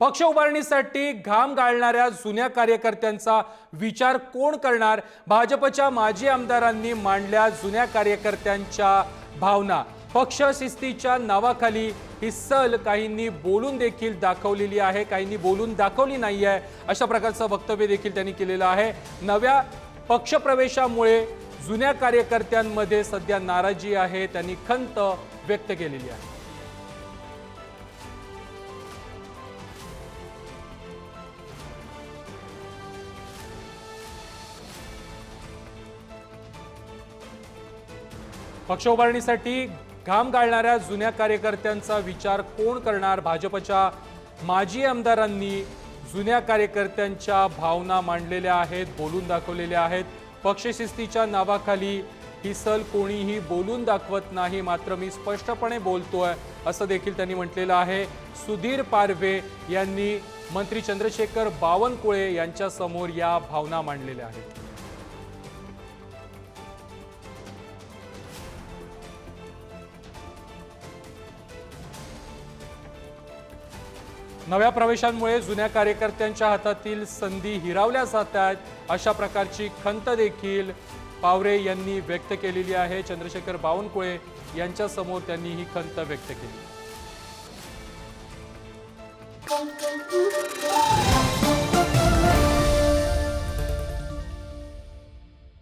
पक्ष उभारणीसाठी घाम गाळणाऱ्या जुन्या कार्यकर्त्यांचा विचार कोण करणार? भाजपच्या माजी आमदारांनी मांडल्या जुन्या कार्यकर्त्यांच्या भावना. पक्ष शिस्तीच्या नावाखाली ही सल काहींनी बोलून देखील दाखवलेली आहे काहींनी बोलून दाखवली नाही आहे अशा प्रकारचं वक्तव्य देखील त्यांनी केलेलं आहे. नव्या पक्षप्रवेशामुळे जुन्या कार्यकर्त्यांमध्ये सध्या नाराजी आहे त्यांनी खंत व्यक्त केलेली आहे. पक्ष उभारणीसाठी घाम गाळणाऱ्या जुन्या कार्यकर्त्यांचा विचार कोण करणार? भाजपच्या माजी आमदारांनी जुन्या कार्यकर्त्यांच्या भावना मांडलेल्या आहेत बोलून दाखवलेल्या आहेत. पक्षशिस्तीच्या नावाखाली ही सल कोणीही बोलून दाखवत नाही मात्र मी स्पष्टपणे बोलतोय असं देखील त्यांनी म्हटलेलं आहे. सुधीर पारवे यांनी मंत्री चंद्रशेखर बावनकुळे यांच्यासमोर या भावना मांडलेल्या आहेत. नव्या प्रवेशांमुळे जुन्या कार्यकर्त्यांच्या हातातील संधी हिरावल्या जात आहेत. अशा प्रकारची खंत देखील पावरे यांनी व्यक्त केलेली आहे. चंद्रशेखर बावनकुळे यांच्यासमोर त्यांनी ही खंत व्यक्त केली.